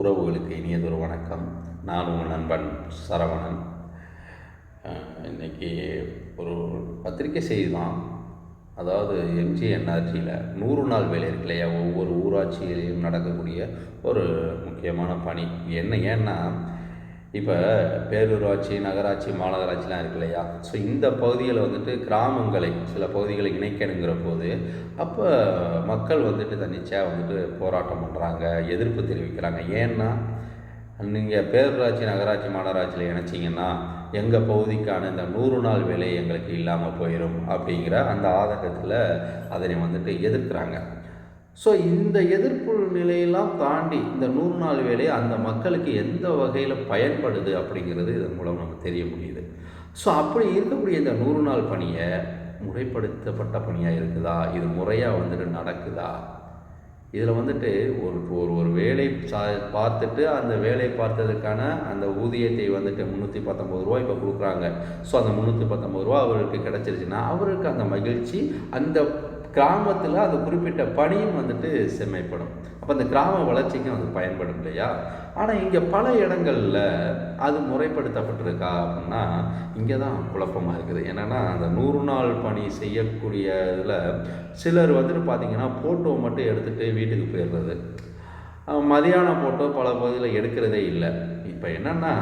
உறவுகளுக்கு இனியதொரு வணக்கம். நான் உங்கள் நண்பன் சரவணன். இன்றைக்கி இன்னைக்கு ஒரு பத்திரிக்கை செய்தி தான் அதாவது எம்ஜிஎன்ஆர்ஜியில் நூறு நாள் வேலை இருக்கு இல்லையா ஒவ்வொரு ஊராட்சியிலையும் நடக்கக்கூடிய ஒரு முக்கியமான பணி. என்ன ஏன்னா இப்போ பேரூராட்சி நகராட்சி மாநகராட்சிலாம் இருக்கு இல்லையா? ஸோ இந்த பகுதியில் வந்துட்டு கிராமங்களை சில பகுதிகளை இணைக்கணுங்கிற போது அப்போ மக்கள் வந்துட்டு தன்னிச்சையாக வந்துட்டு போராட்டம் பண்ணுறாங்க எதிர்ப்பு தெரிவிக்கிறாங்க. ஏன்னா நீங்கள் பேரூராட்சி நகராட்சி மாநகராட்சியில் இணைச்சிங்கன்னா எங்கள் பகுதிக்கான இந்த நூறு நாள் வேலை எங்களுக்கு இல்லாமல் போயிடும் அப்படிங்கிற அந்த ஆதங்கத்தில் அதனை வந்துட்டு எதிர்க்கிறாங்க. ஸோ இந்த எதிர்ப்பு நிலையெல்லாம் தாண்டி இந்த நூறு நாள் வேலை அந்த மக்களுக்கு எந்த வகையில் பயன்படுது அப்படிங்கிறது இதன் மூலம் நம்ம தெரிய முடியுது. ஸோ அப்படி இருக்கக்கூடிய இந்த நூறு நாள் பணியை முறைப்படுத்தப்பட்ட பணியாக இருக்குதா? இது முறையாக வந்துட்டு நடக்குதா? இதில் வந்துட்டு ஒரு ஒரு ஒரு வேலை சா பார்த்துட்டு அந்த வேலை பார்த்ததுக்கான அந்த ஊதியத்தை வந்துட்டு முந்நூற்றி பத்தொம்பது ரூபா இப்போ கொடுக்குறாங்க. ஸோ அந்த முந்நூற்றி பத்தொம்பது ரூபா அவருக்கு கிடச்சிருச்சுன்னா அவருக்கு அந்த மகிழ்ச்சி அந்த கிராமத்தில் அந்த குறிப்பிட்ட பணியும் வந்துட்டு செம்மைப்படும். அப்போ அந்த கிராம வளர்ச்சிக்கும் அது பயன்படும் இல்லையா? ஆனால் இங்கே பல இடங்களில் அது முறைப்படுத்தப்பட்டிருக்கா அப்படின்னா இங்கே தான் குழப்பமாக இருக்குது. என்னென்னா அந்த நூறு நாள் பணி செய்யக்கூடிய இதில் சிலர் வந்துட்டு பார்த்தீங்கன்னா ஃபோட்டோ மட்டும் எடுத்துகிட்டு வீட்டுக்கு போயிடுறது. மதியான ஃபோட்டோ பல பகுதியில் எடுக்கிறதே இல்லை. இப்போ என்னென்னா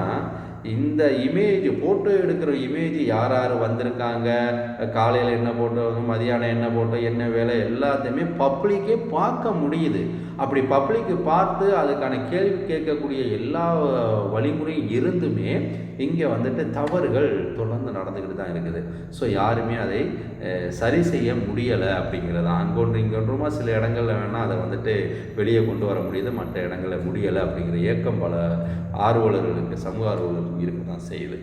இந்த இமேஜ் ஃபோட்டோ எடுக்கிற இமேஜ் யார் யார் வந்திருக்காங்க? காலையில் என்ன போட்டோ மதியானம் என்ன போட்டோ என்ன வேலை எல்லாத்தையுமே பப்ளிக்கே பார்க்க முடியுது. அப்படி பப்ளிக்கு பார்த்து அதுக்கான கேள்வி கேட்கக்கூடிய எல்லா வழிமுறையும் இருந்துமே இங்கே வந்துட்டு தவறுகள் தொடர்ந்து நடந்துக்கிட்டு தான் இருக்குது. ஸோ யாருமே அதை சரி செய்ய முடியலை அப்படிங்கிறது? அங்கொன்று இங்கொன்றுமா சில இடங்களில் வேணால் அதை வந்துட்டு வெளியே கொண்டு வர முடியுது மற்ற இடங்களில் முடியலை அப்படிங்கிற ஏக்கம் பல ஆர்வலர்களுக்கு சமூக ஆர்வலர்களுக்கு இருக்க தான் செய்யுது.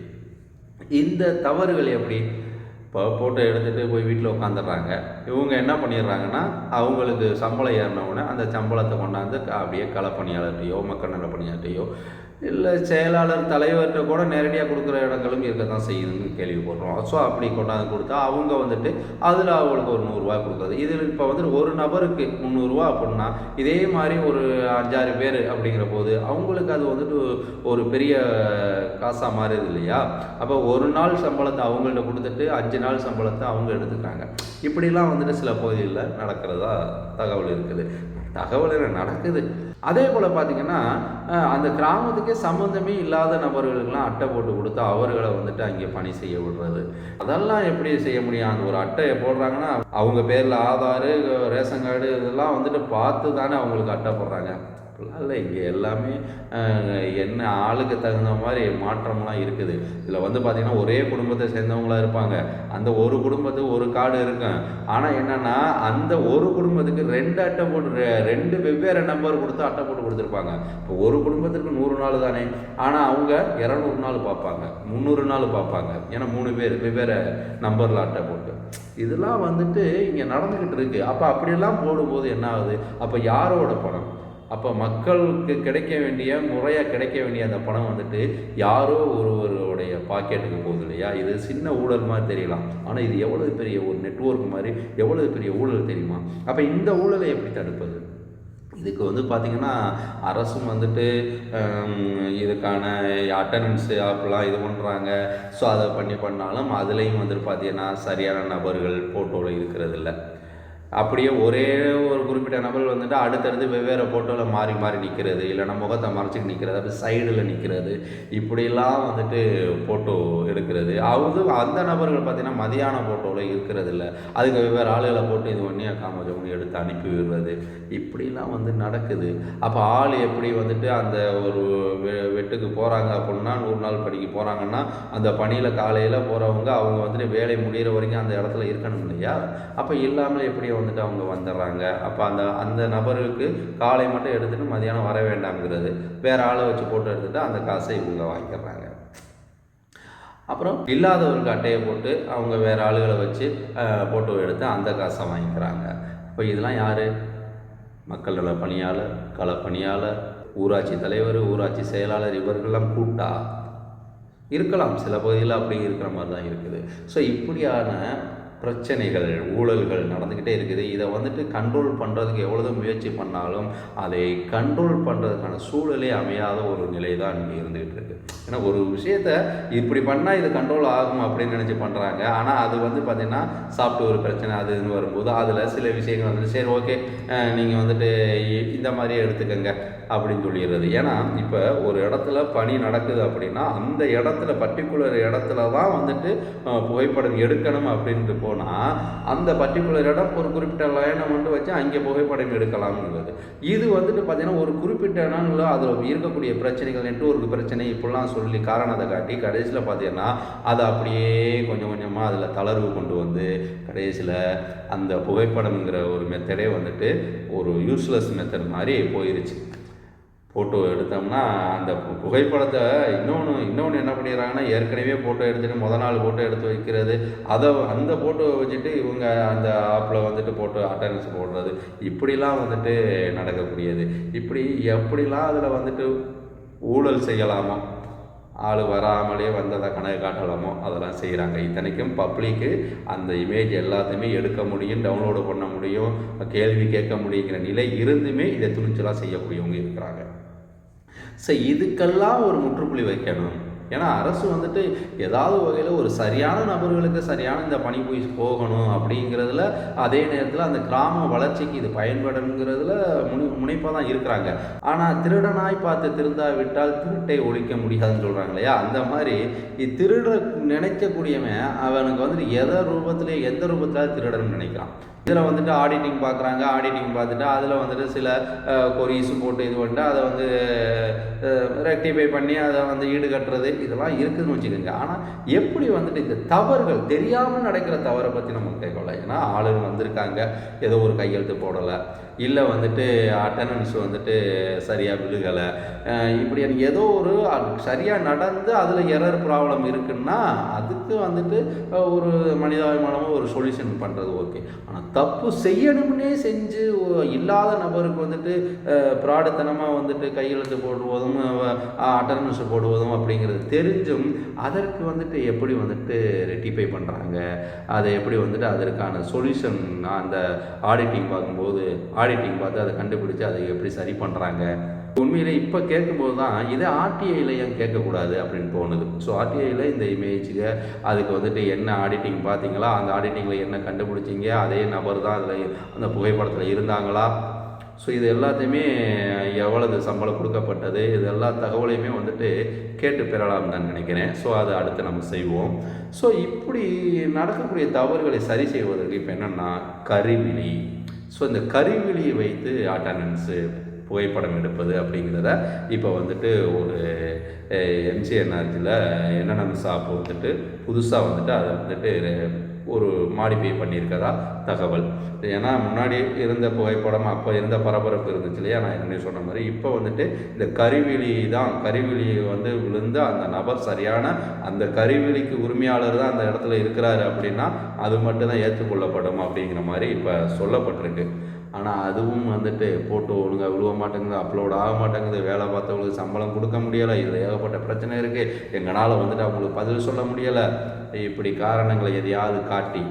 இந்த தவறுகள் எப்படி இப்போ ஃபோட்டோ எடுத்துகிட்டு போய் வீட்டில் உட்காந்துடுறாங்க இவங்க என்ன பண்ணிடுறாங்கன்னா அவங்களுக்கு சம்பளம் ஏறின உடனே அந்த சம்பளத்தை கொண்டாந்து க- அப்படியே களப்பணியாளர்கிட்டையோ மக்கள் நல பணியாளர்கிட்டையோ இல்லை செயலாளர் தலைவர்கிட்ட கூட நேரடியாக கொடுக்குற இடங்களும் இருக்க தான் செய்யுதுன்னு கேள்விப்படுறோம் ஸோ அப்படி கொண்டாந்து கொடுத்தா அவங்க வந்துட்டு அதில் அவங்களுக்கு ஒரு நூறுரூவா கொடுக்குறது. இதில் இப்போ வந்துட்டு ஒரு நபருக்கு முந்நூறுரூவா அப்படின்னா இதே மாதிரி ஒரு அஞ்சாறு பேர் அப்படிங்கிற போது அவங்களுக்கு அது வந்துட்டு ஒரு பெரிய காசாக மாறுது இல்லையா? அப்போ ஒரு நாள் சம்பளத்தை அவங்கள்ட்ட கொடுத்துட்டு அஞ்சு நாள் சம்பளத்தை அவங்க எடுத்துக்கிறாங்க. இப்படிலாம் வந்துட்டு சில பகுதிகளில் நடக்கிறதா தகவல் இருக்குது. தகவல் என்ன நடக்குது? அதே போல் பார்த்தீங்கன்னா அந்த கிராமத்துக்கே சம்மந்தமே இல்லாத நபர்களுக்கெல்லாம் அட்டை போட்டு கொடுத்து அவர்களை வந்துட்டு அங்கே பணி செய்ய விடுறது. அதெல்லாம் எப்படி செய்ய முடியும்? அந்த ஒரு அட்டையை போடுறாங்கன்னா அவங்க பேரில் ஆதாரு ரேஷன் கார்டு இதெல்லாம் வந்துட்டு பார்த்து தானே அவங்களுக்கு அட்டை போடுறாங்க. அப்படிலாம் இல்லை. இங்கே எல்லாமே என்ன ஆளுக்கு தகுந்த மாதிரி மாற்றம்லாம் இருக்குது. இதில் வந்து பார்த்திங்கன்னா ஒரே குடும்பத்தை சேர்ந்தவங்களா இருப்பாங்க. அந்த ஒரு குடும்பத்துக்கு ஒரு கார்டு இருக்கும். ஆனால் என்னென்னா அந்த ஒரு குடும்பத்துக்கு ரெண்டு அட்டை போட்டு ரெ- ரெண்டு வெவ்வேறு நம்பர் கொடுத்து அட்டை போட்டு கொடுத்துருப்பாங்க. இப்போ ஒரு குடும்பத்திற்கு நூறு நாள் தானே? ஆனால் அவங்க இரநூறு நாள் பார்ப்பாங்க. முந்நூறு நாள் பார்ப்பாங்க. ஏன்னா மூணு பேர் வெவ்வேறு நம்பரில் அட்டை போட்டு. இதெல்லாம் வந்துட்டு இங்கே நடந்துக்கிட்டு இருக்குது அப்போ அப்படியெல்லாம் போடும்போது என்ன ஆகுது? அப்போ யாரோட பணம்? அப்போ மக்களுக்கு கிடைக்க வேண்டிய முறையாக கிடைக்க வேண்டிய அந்த பணம் வந்துட்டு யாரோ ஒருவருடைய பாக்கெட்டுக்கு போகுது இல்லையா? இது சின்ன ஊழல் மாதிரி தெரியலாம். ஆனால் இது எவ்வளவு பெரிய ஒரு நெட்வொர்க் மாதிரி எவ்வளவு பெரிய ஊழல் தெரியுமா? அப்போ இந்த ஊழலை எப்படி தடுப்பது? இதுக்கு வந்து பார்த்திங்கன்னா அரசும் வந்துட்டு இதுக்கான அட்டண்டன்ஸு அப்படிலாம் இது பண்ணுறாங்க ஸோ அதை பண்ணி பண்ணாலும் அதுலேயும் வந்துட்டு பார்த்தீங்கன்னா சரியான நபர்கள் ஃபோட்டோவில் இருக்கிறதில்ல அப்படியே ஒரே ஒரு குறிப்பிட்ட நபர் வந்துட்டு அடுத்தடுத்து வெவ்வேறு ஃபோட்டோவில் மாறி மாறி நிற்கிறது இல்லைன்னா முகத்தை மறைச்சிட்டு நிற்கிறது அப்படி சைடில் நிற்கிறது இப்படிலாம் வந்துட்டு ஃபோட்டோ எடுக்கிறது. அது அந்த நபர்கள் பார்த்திங்கன்னா மதியான ஃபோட்டோவில் இருக்கிறது இல்லை அதுக்கு வெவ்வேறு ஆளுகளை போட்டு இது பண்ணி காமஜம் பண்ணி எடுத்து அனுப்பி விடுறது. இப்படிலாம் வந்து நடக்குது. அப்போ ஆள் எப்படி வந்துட்டு அந்த ஒரு வெ- வெட்டுக்கு போகிறாங்க அப்படின்னா நூறு நாள் பணிக்கு போகிறாங்கன்னா அந்த பணியில் காலையில் போகிறவங்க அவங்க வந்துட்டு வேலை முடிகிற வரைக்கும் அந்த இடத்துல இருக்கணும் இல்லையா? அப்போ இல்லாமல் எப்படி வந்துட்டு அவங்க வந்துடுறாங்க. அப்போ அந்த அந்த நபருக்கு காலை மட்டும் எடுத்துட்டு மதியானம் வர வேண்டாம்ங்கிறது. வேறு ஆளை வச்சு போட்டு எடுத்துகிட்டு அந்த காசை இவங்க வாங்கிடுறாங்க. அப்புறம் இல்லாதவருக்கு அட்டையை போட்டு அவங்க வேறு ஆளுகளை வச்சு ஃபோட்டோ எடுத்து அந்த காசை வாங்கிக்கிறாங்க. அப்போ இதெல்லாம் யார்? மக்கள் நல பணியாளர் கள பணியாளர் ஊராட்சி தலைவர் ஊராட்சி செயலாளர் இவர்கள்லாம் கூட்டா இருக்கலாம். சில பகுதியில் அப்படி இருக்கிற மாதிரி தான் இருக்குது. ஸோ இப்படியான பிரச்சனைகள் ஊழல்கள் நடந்துக்கிட்டே இருக்குது. இதை வந்துட்டு கண்ட்ரோல் பண்ணுறதுக்கு எவ்வளோ முயற்சி பண்ணாலும் அதை கண்ட்ரோல் பண்ணுறதுக்கான சூழலே அமையாத ஒரு நிலை தான் இங்கே இருந்துகிட்டு இருக்கு. ஏன்னா ஒரு விஷயத்த இப்படி பண்ணால் இது கண்ட்ரோல் ஆகும் அப்படின்னு நினச்சி பண்ணுறாங்க ஆனால் அது வந்து பார்த்திங்கன்னா சாப்பிட்டு ஒரு பிரச்சனை அது இதுன்னு வரும்போது அதில் சில விஷயங்கள் வந்து சரி ஓகே நீங்கள் வந்துட்டு இந்த மாதிரியே எடுத்துக்கோங்க அப்படின்னு சொல்லிடுறது. ஏன்னா இப்போ ஒரு இடத்துல பணி நடக்குது அப்படின்னா அந்த இடத்துல பர்டிகுலர் இடத்துல தான் வந்துட்டு புகைப்படம் எடுக்கணும் அப்படின்ட்டு போனால் அந்த பர்டிகுலர் இடம் ஒரு குறிப்பிட்ட லைனை மட்டும் வச்சு அங்கே புகைப்படம் எடுக்கலாம்ங்கிறது. இது வந்துட்டு பார்த்தீங்கன்னா ஒரு குறிப்பிட்ட இடங்களில் அதில் இருக்கக்கூடிய பிரச்சனைகள் நெட்ஒர்க் பிரச்சனை இப்படிலாம் சொல்லி காரணத்தை காட்டி கடைசியில் பார்த்தீங்கன்னா அதை அப்படியே கொஞ்சம் கொஞ்சமாக அதில் தளர்வு கொண்டு வந்து கடைசியில் அந்த புகைப்படம்ங்கிற ஒரு மெத்தடே வந்துட்டு ஒரு யூஸ்லெஸ் மெத்தட் மாதிரி போயிருச்சு. ஃபோட்டோ எடுத்தோம்னா அந்த புகைப்படத்தை இன்னொன்று இன்னொன்று என்ன பண்ணிடுறாங்கன்னா ஏற்கனவே ஃபோட்டோ எடுத்துகிட்டு முத நாள் ஃபோட்டோ எடுத்து வைக்கிறது. அதை அந்த ஃபோட்டோவை வச்சுட்டு இவங்க அந்த ஆப்பில் வந்துட்டு ஃபோட்டோ அட்டண்டன்ஸ் போடுறது. இப்படிலாம் வந்துட்டு நடக்கக்கூடியது. இப்படி எப்படிலாம் அதில் வந்துட்டு ஊழல் செய்யலாமோ? ஆள் வராமலே வந்ததை கணக்கு காட்டலாமோ? அதெல்லாம் செய்கிறாங்க இத்தனைக்கும் பப்ளிக்கு அந்த இமேஜ் எல்லாத்தையுமே எடுக்க முடியும் டவுன்லோடு பண்ண முடியும் கேள்வி கேட்க முடியுங்கிற நிலை இருந்துமே இதை துணிச்சலாக செய்யக்கூடியவங்க இருக்கிறாங்க. ஸோ இதுக்கெல்லாம் ஒரு முற்றுப்புள்ளி வைக்கணும். ஏன்னா அரசு வந்துட்டு ஏதாவது வகையில் ஒரு சரியான நபர்களுக்கு சரியான இந்த பணி போய் போகணும் அப்படிங்கிறதுல அதே நேரத்தில் அந்த கிராம வளர்ச்சிக்கு இது பயன்படுங்கிறதுல முனி முனைப்பாக தான் இருக்கிறாங்க. ஆனால் திருடனாய் பார்த்து திருந்தாவிட்டால் திருட்டை ஒழிக்க முடியாதுன்னு சொல்கிறாங்க இல்லையா? அந்த மாதிரி திருட நினைக்கக்கூடியவன் அவனுக்கு வந்துட்டு எதை ரூபத்திலே எந்த ரூபத்தில் திருடன்னு நினைக்கிறான். இதில் வந்துட்டு ஆடிட்டிங் பார்க்குறாங்க ஆடிட்டிங் பார்த்துட்டு அதில் வந்துட்டு சில கொரிஸ் போட்டு இது பண்ணிட்டு அதை வந்து ரெக்டிஃபை பண்ணி அதை வந்து ஈடுகட்டுறது இதெல்லாம் இருக்குதுன்னு வச்சுக்கோங்க. ஆனால் எப்படி வந்துட்டு இந்த தவறுகள் தெரியாமல் நடக்கிற தவறை பற்றி நம்ம கேட்கல ஏன்னா ஆளுங்க வந்திருக்காங்க. ஏதோ ஒரு கையெழுத்து போடலை. இல்லை வந்துட்டு அட்டண்டன்ஸ் வந்துட்டு சரியாக விழுகலை. இப்படி எனக்கு ஏதோ ஒரு சரியாக நடந்து அதில் எரர் ப்ராப்ளம் இருக்குன்னா அதுக்கு வந்துட்டு ஒரு மனிதாபிமானமாக ஒரு சொல்யூஷன் பண்ணுறது ஓகே ஆனால் தப்பு செய்யணும்னே செஞ்சு இல்லாத நபருக்கு வந்துட்டு பிராடத்தனமாக வந்துட்டு கையெழுத்து போடுவதும் அட்டண்டன்ஸ் போடுவதும் அப்படிங்கிறது தெரிஞ்சும் அதற்கு வந்துட்டு எப்படி வந்துட்டு ரெட்டிஃபை பண்ணுறாங்க அதை எப்படி வந்துட்டு அதற்கான சொல்யூஷன் அந்த ஆடிட்டிங் பார்க்கும்போது ஆடிட்டிங் பார்த்து அதை கண்டுபிடிச்சி அதை எப்படி சரி பண்ணுறாங்க உண்மையிலே இப்போ கேட்கும்போது தான் இதை ஆர்டிஐயில் ஏன் கேட்கக்கூடாது அப்படின்னு தோணுது. ஸோ ஆர்டிஐயில் இந்த இமேஜுக்கு அதுக்கு வந்துட்டு என்ன ஆடிட்டிங் பார்த்தீங்களா? அந்த ஆடிட்டிங்கில் என்ன கண்டுபிடிச்சிங்க? அதே நபர் தான் அதில் அந்த புகைப்படத்தில் இருந்தாங்களா? ஸோ இது எல்லாத்தையுமே எவ்வளவு சம்பளம் கொடுக்கப்பட்டது? இது எல்லா தகவலையுமே வந்துட்டு கேட்டு பெறலாம் தான் நினைக்கிறேன். ஸோ அதை அடுத்து நம்ம செய்வோம். ஸோ இப்படி நடக்கக்கூடிய தவறுகளை சரி செய்வதற்கு இப்போ என்னென்னா கருவிழி ஸோ இந்த கருவிழியை வைத்து அட்டண்டன்ஸு புகைப்படம் எடுப்பது அப்படிங்கிறத இப்போ வந்துட்டு ஒரு எம்ஜிஎன்ஆர்ஜியில் என்னென்ன ஷாப் வந்துட்டு புதுசாக வந்துட்டு அதை வந்துட்டு ஒரு மாடிஃபை பண்ணியிருக்கதா தகவல். ஏன்னா முன்னாடி இருந்த புகைப்படம் அப்போ இருந்த பரபரப்பு இருந்துச்சு இல்லையா? நான் என்ன சொன்ன மாதிரி. இப்போ வந்துட்டு இந்த கருவிழி தான். கருவிழி வந்து விழுந்து அந்த நபர் சரியான அந்த கருவிழிக்கு உரிமையாளர் தான் அந்த இடத்துல இருக்கிறாரு அப்படின்னா அது மட்டும்தான் ஏற்றுக்கொள்ளப்படும் அப்படிங்கிற மாதிரி இப்போ சொல்லப்பட்டிருக்கு. ஆனால் அதுவும் வந்துட்டு போட்டு ஒழுங்காக விழுவ மாட்டேங்குது அப்லோட் ஆக மாட்டேங்குது வேலை பார்த்தவங்களுக்கு சம்பளம் கொடுக்க முடியலை இதில் ஏகப்பட்ட பிரச்சனை இருக்குது எங்களால் வந்துட்டு அவங்களுக்கு பதில் சொல்ல முடியலை. இப்படி காரணங்களை எதையாவது காட்டி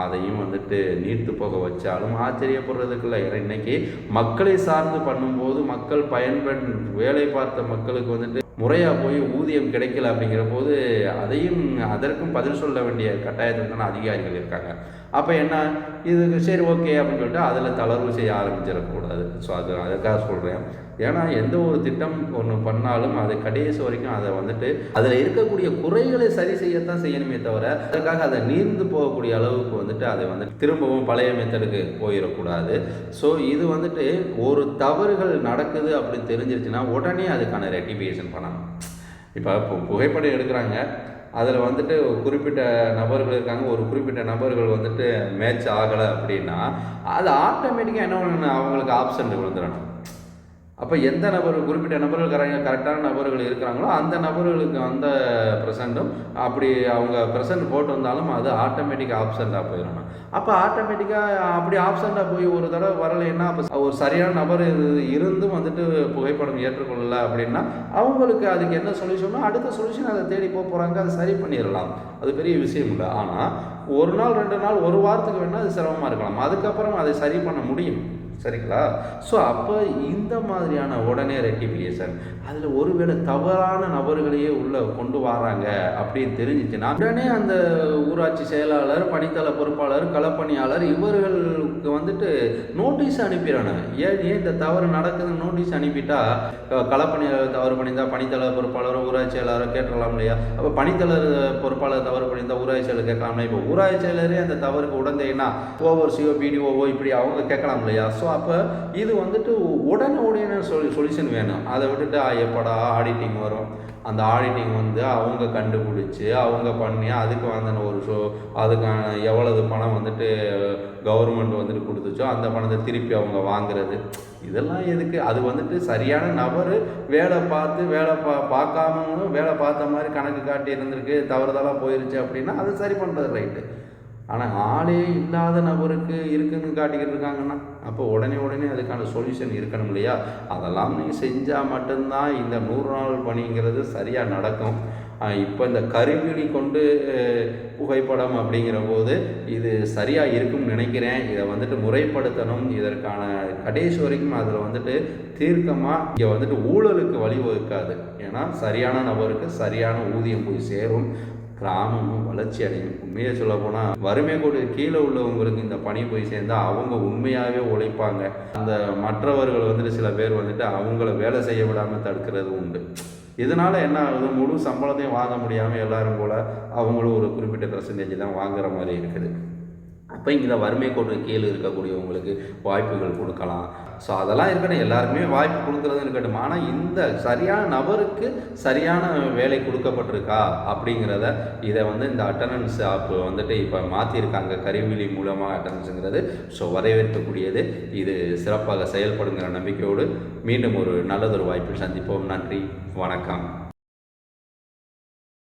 அதையும் வந்துட்டு நீர்த்து போக வச்சாலும் ஆச்சரியப்படுறதுக்கு இல்லை. ஏன்னா இன்னைக்கு மக்களை சார்ந்து பண்ணும்போது மக்கள் பயன்பெண் வேலை பார்த்த மக்களுக்கு வந்துட்டு முறையாக போய் ஊதியம் கிடைக்கல அப்படிங்கிற போது அதையும் அதற்கும் பதில் சொல்ல வேண்டிய கட்டாயத்தில் தானே அதிகாரிகள் இருக்காங்க. அப்போ என்ன? இதுக்கு சரி ஓகே அப்படின்னு சொல்லிட்டு அதில் தளர்வு செய்ய ஆரம்பிச்சிடக்கூடாது. ஸோ அது அதுக்காக சொல்கிறேன் ஏன்னா எந்த ஒரு திட்டம் ஒன்று பண்ணாலும் அது கடைசி வரைக்கும் அதை வந்துட்டு அதில் இருக்கக்கூடிய குறைகளை சரி செய்யத்தான் செய்யணுமே தவிர அதற்காக அதை நீர்ந்து போகக்கூடிய அளவுக்கு வந்துட்டு அதை வந்து திரும்பவும் பழைய மெத்தடுக்கு போயிடக்கூடாது. ஸோ இது வந்துட்டு ஒரு தவறுகள் நடக்குது அப்படின்னு தெரிஞ்சிருச்சுன்னா உடனே அதுக்கான ரெட்டிஃபிகேஷன் பண்ணணும். இப்போ இப்போ புகைப்படம் எடுக்கிறாங்க. அதில் வந்துட்டு ஒரு குறிப்பிட்ட நபர்கள் இருக்காங்க. ஒரு குறிப்பிட்ட நபர்கள் வந்துட்டு மேட்ச் ஆகலை அப்படின்னா அது ஆட்டோமேட்டிக்காக என்ன பண்ணணும்? அவங்களுக்கு ஆப்ஷன் விழுந்துடணும் அப்போ எந்த நபர் குறிப்பிட்ட நபர்கள் கர கரெக்டான நபர்கள் இருக்கிறாங்களோ அந்த நபர்களுக்கு அந்த ப்ரெசண்ட்டும் அப்படி அவங்க ப்ரெசன்ட் போட்டு வந்தாலும் அது ஆட்டோமேட்டிக்காக ஆப்சண்ட்டாக போயிடணும் அப்போ ஆட்டோமேட்டிக்காக அப்படி ஆப்சண்ட்டாக போய் ஒரு தடவை வரலைன்னா அப்போ ஒரு சரியான நபர் இரு- இருந்தும் வந்துட்டு புகைப்படம் ஏற்றுக்கொள்ளல அப்படின்னா அவங்களுக்கு அதுக்கு என்ன சொல்யூஷனோ அடுத்த சொல்யூஷன் அதை தேடி போக போகிறாங்க அதை சரி பண்ணிடலாம் அது பெரிய விஷயம் இல்லை. ஆனால் ஒரு நாள் ரெண்டு நாள் ஒரு வாரத்துக்கு வேணால் அது சிரமமாக இருக்கலாம். அதுக்கப்புறம் அதை சரி பண்ண முடியும். சரிங்களா? ஸோ அப்போ இந்த மாதிரியான உடனே ரெக்டிஃபிகேஷன் அதில் ஒருவேளை தவறான நபர்களையே உள்ளே கொண்டு வராங்க அப்படின்னு தெரிஞ்சிச்சுன்னா உடனே அந்த ஊராட்சி செயலாளர் பணித்தள பொறுப்பாளர் களப்பணியாளர் இவர்களுக்கு வந்துட்டு நோட்டீஸ் அனுப்பிடணும். ஏன் ஏன் இந்த தவறு நடக்குதுன்னு நோட்டீஸ் அனுப்பிட்டா களப்பணியாளர் தவறு பண்ணியிருந்தால் பணித்தள பொறுப்பாளர் ஊராட்சி செயலாளர் கேட்டுடலாம் இல்லையா? அப்போ பணித்தளர் பொறுப்பாளர் தவறு பண்ணியிருந்தால் ஊராட்சி செயலர் கேட்கலாம் இப்போ ஊராட்சி செயலரே அந்த தவறுக்கு உடந்தேன்னா ஓவர் சிஓ பிடிஓஓ இப்படி அவங்க கேட்கலாம் இல்லையா? ஸோ அப்போ இது வந்துட்டு உடனே உடனே சொல் சொல்யூஷன் வேணும். அதை விட்டுட்டு ஆ, எப்படா ஆடிட்டிங் வரும்? அந்த ஆடிட்டிங் வந்து அவங்க கண்டுபிடிச்சி அவங்க பண்ணி அதுக்கு வந்தன ஒரு ஷோ அதுக்கான எவ்வளவு பணம் வந்துட்டு கவர்மெண்ட் வந்துட்டு கொடுத்துச்சோ அந்த பணத்தை திருப்பி அவங்க வாங்குறது. இதெல்லாம் எதுக்கு? அது வந்துட்டு சரியான நபர் வேலை பார்த்து வேலை பா பார்க்காம வேலை பார்த்த மாதிரி கணக்கு காட்டி இருந்திருக்கு தவறுதலாக போயிருச்சு அப்படின்னா அதை சரி பண்ணுறது ரைட்டு ஆனால் ஆளே இல்லாத நபருக்கு இருக்குன்னு காட்டிக்கிட்டு இருக்காங்கன்னா அப்போ உடனே உடனே அதுக்கான சொல்யூஷன் இருக்கணும் இல்லையா? அதெல்லாம் நீங்கள் செஞ்சால் மட்டும்தான் இந்த நூறு நாள் பணிங்கிறது சரியாக நடக்கும். இப்போ இந்த கருவிழி கொண்டு புகைப்படம் அப்படிங்கிற போது இது சரியாக இருக்கும்னு நினைக்கிறேன். இதை வந்துட்டு முறைப்படுத்தணும். இதற்கான கடைசி வரைக்கும் அதில் வந்துட்டு தீர்க்கமாக இங்கே வந்துட்டு ஊழலுக்கு வழிவகுக்காது. ஏன்னா சரியான நபருக்கு சரியான ஊதியம் போய் சேரும். கிராமமும் வளர்ச்சி அடையும். உண்மையை சொல்ல போனால் வறுமை கோடு கீழே உள்ளவங்களுக்கு இந்த பணி போய் சேர்ந்தால் அவங்க உண்மையாகவே உழைப்பாங்க. அந்த மற்றவர்கள் வந்துட்டு சில பேர் வந்துட்டு அவங்கள வேலை செய்ய விடாமல் தடுக்கிறது உண்டு. இதனால் என்ன ஆகுது? முழு சம்பளத்தையும் வாங்க முடியாமல் எல்லாரும் போல் அவங்களும் ஒரு குறிப்பிட்ட பர்சன்டேஜ் தான் வாங்குற மாதிரி இருக்குது. அப்போ இங்கே வறுமை கோட்டு கீழே இருக்கக்கூடியவங்களுக்கு வாய்ப்புகள் கொடுக்கலாம். ஸோ அதெல்லாம் இருக்கட்டும். எல்லாருக்குமே வாய்ப்பு கொடுக்குறது இருக்கட்டும். ஆனால் இந்த சரியான நபருக்கு சரியான வேலை கொடுக்கப்பட்டிருக்கா அப்படிங்கிறத இதை வந்து இந்த அட்டண்டன்ஸ் ஆப் வந்துட்டு இப்போ மாற்றிருக்காங்க கருவிழி மூலமாக அட்டண்டன்ஸுங்கிறது ஸோ வரவேற்கக்கூடியது. இது சிறப்பாக செயல்படுங்கிற நம்பிக்கையோடு மீண்டும் ஒரு நல்லதொரு வாய்ப்பில் சந்திப்போம். நன்றி. வணக்கம்.